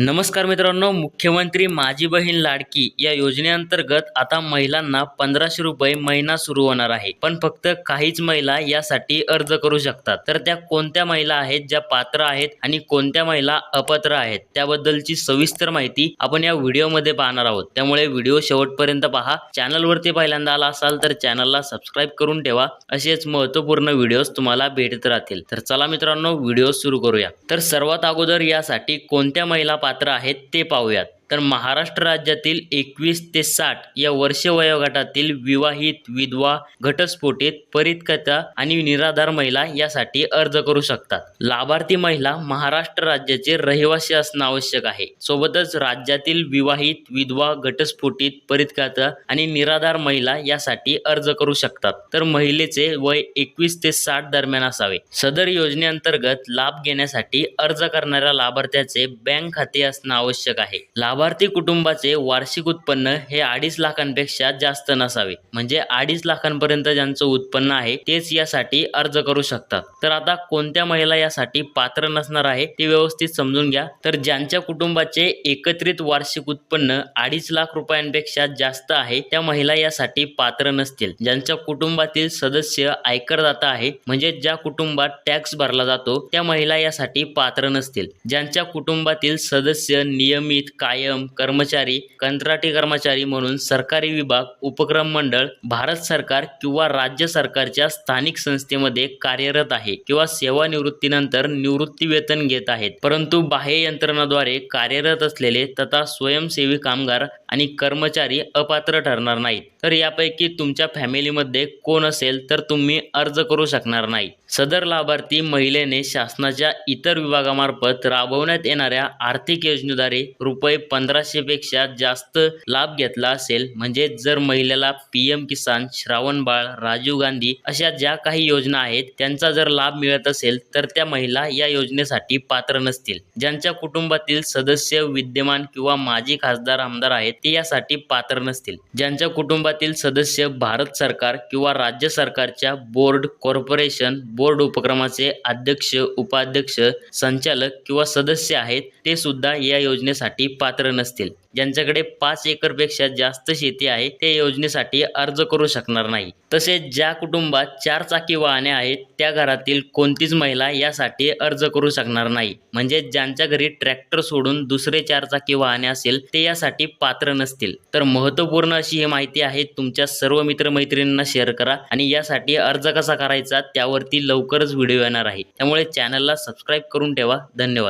नमस्कार मित्रांनो मुख्यमंत्री माझी बहीण लाडकी या योजनेअंतर्गत आता महिलांना पंधराशे रुपये महिना सुरू होणार आहे. पण फक्त काहीच महिला यासाठी अर्ज करू शकतात. तर त्या कोणत्या महिला आहेत ज्या पात्र आहेत आणि कोणत्या महिला अपात्र आहेत त्याबद्दलची सविस्तर माहिती आपण या व्हिडिओमध्ये पाहणार आहोत. त्यामुळे व्हिडिओ शेवटपर्यंत पहा. चॅनलवरती पहिल्यांदा आला असाल तर चॅनलला सबस्क्राईब करून ठेवा. असेच महत्त्वपूर्ण व्हिडिओज तुम्हाला भेटत राहतील. तर चला मित्रांनो व्हिडिओ सुरू करूया. तर सर्वात अगोदर यासाठी कोणत्या महिला पात्र आहेत ते पाहूयात. तर महाराष्ट्र राज्यातील एकवीस ते साठ या वर्ष वयोगटातील विवाहित विधवा घटस्फोटित परितकथा आणि निराधार महिला यासाठी अर्ज करू शकतात. लाभार्थी महिला महाराष्ट्र राज्याचे रहिवासी असणं आवश्यक आहे. सोबतच राज्यातील विवाहित विधवा घटस्फोटित परितकथा आणि निराधार महिला यासाठी अर्ज करू शकतात. तर महिलेचे वय एकवीस ते साठ दरम्यान असावे. सदर योजनेअंतर्गत लाभ घेण्यासाठी अर्ज करणाऱ्या लाभार्थ्याचे बँक खाते असणं आवश्यक आहे. लाभ लाभार्थी कुटुंबाचे वार्षिक उत्पन्न हे अडीच लाखांपेक्षा जास्त नसावे. म्हणजे अडीच लाखांपर्यंत ज्यांचं उत्पन्न आहे तेच यासाठी अर्ज करू शकतात. तर आता कोणत्या महिला यासाठी पात्र नसणार आहे ते व्यवस्थित समजून घ्या. तर ज्यांच्या कुटुंबाचे एकत्रित वार्षिक उत्पन्न अडीच लाख रुपयांपेक्षा जास्त आहे त्या महिला यासाठी पात्र नसतील. ज्यांच्या कुटुंबातील सदस्य आयकरदाता आहे म्हणजे ज्या कुटुंबात टॅक्स भरला जातो त्या महिला यासाठी पात्र नसतील. ज्यांच्या कुटुंबातील सदस्य नियमित कायम कर्मचारी कंत्राटी कर्मचारी म्हणून सरकारी विभाग उपक्रम मंडळ भारत सरकार किंवा राज्य सरकारच्या स्थानिक संस्थेमध्ये कार्यरत आहे किंवा सेवानिवृत्तीनंतर निवृत्ती वेतन घेत आहेत. परंतु बाह्य यंत्रणाद्वारे कार्यरत असलेले तथा स्वयंसेवी कामगार आणि कर्मचारी अपात्र ठरणार नाहीत. तर यापैकी तुमच्या फॅमिलीमध्ये कोण असेल तर तुम्ही अर्ज करू शकणार नाही. सदर लाभार्थी महिलेने शासनाच्या इतर विभागामार्फत राबवण्यात येणाऱ्या आर्थिक योजनेद्वारे रुपये पंधराशे पेक्षा जास्त लाभ घेतला असेल. म्हणजे जर महिलेला पी एम किसान श्रावण बाळ राजीव गांधी अशा ज्या काही योजना आहेत त्यांचा जर लाभ मिळत असेल तर त्या महिला या योजनेसाठी पात्र नसतील. ज्यांच्या कुटुंबातील सदस्य विद्यमान किंवा माजी खासदार आमदार आहेत ते यासाठी पात्र नसतील. ज्यांच्या कुटुंबातील सदस्य भारत सरकार किंवा राज्य सरकारच्या बोर्ड कॉर्पोरेशन बोर्ड उपक्रमाचे अध्यक्ष उपाध्यक्ष संचालक किंवा सदस्य आहेत ते सुद्धा या योजनेसाठी पात्र नसतील. ज्यांच्याकडे पाच एकरपेक्षा जास्त शेती आहे ते योजनेसाठी अर्ज करू शकणार नाही. तसेच ज्या कुटुंबात चार चाकी वाहने आहेत त्या घरातील कोणतीच महिला यासाठी अर्ज करू शकणार नाही. म्हणजे ज्यांच्या घरी ट्रॅक्टर सोडून दुसरे चार चाकी वाहने असेल ते यासाठी पात्र नसतील. तर महत्त्वपूर्ण अशी ही माहिती आहे तुमच्या सर्व मित्रमैत्रिणींना शेअर करा आणि यासाठी अर्ज कसा करायचा त्यावरती लवकरच व्हिडिओ येणार आहे. त्यामुळे चॅनलला सबस्क्राईब करून ठेवा. धन्यवाद.